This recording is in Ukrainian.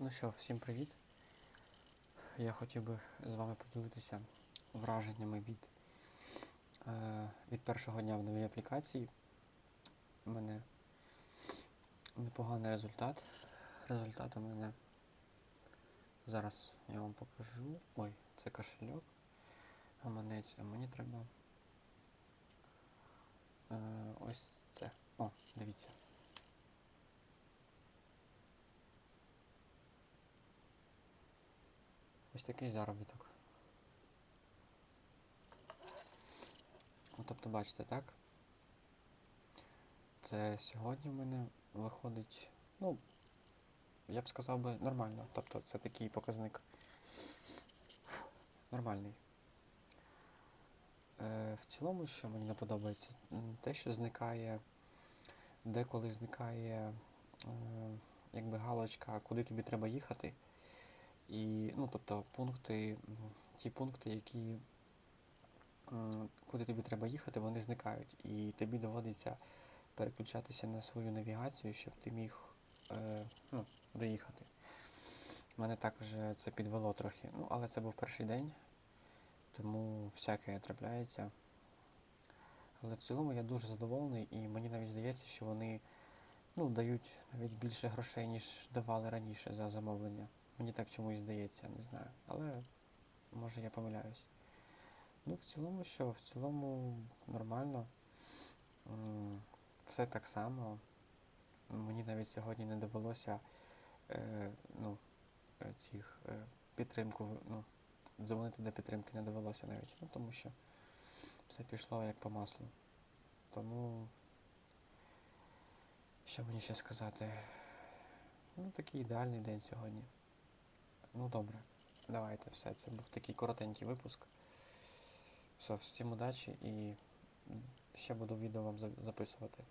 Ну що, всім привіт. Я хотів би з вами поділитися враженнями від, е, від першого дня в новій аплікації. У мене непоганий результат. Результат у мене зараз я вам покажу. Ой, це кошельок. Гаманець, а мені треба. Е, ось це. О, дивіться. Ось такий заробіток. Тобто, бачите, так? Це сьогодні в мене виходить, ну, я б сказав би, нормально. Тобто це такий показник нормальний. Е, в цілому, що мені не подобається, те, що зникає, деколи зникає е, якби галочка, куди тобі треба їхати. І, ну, тобто пункти, ті пункти, які, куди тобі треба їхати, вони зникають. І тобі доводиться переключатися на свою навігацію, щоб ти міг е, ну, доїхати. Мене також це підвело трохи. Ну, але це був перший день, тому всяке трапляється. Але в цілому я дуже задоволений, і мені навіть здається, що вони ну, дають навіть більше грошей, ніж давали раніше за замовлення. Мені так чомусь здається, не знаю. Але може я помиляюсь. Ну, в цілому що? В цілому нормально. Все так само. Мені навіть сьогодні не довелося е, ну, е, цих е, підтримку, ну, дзвонити до підтримки не довелося навіть. Ну, тому що все пішло як по маслу. Тому що мені ще сказати? Ну, такий ідеальний день сьогодні. Ну добре, давайте все. Це був такий коротенький випуск. Все, всім удачі і ще буду відео вам записувати.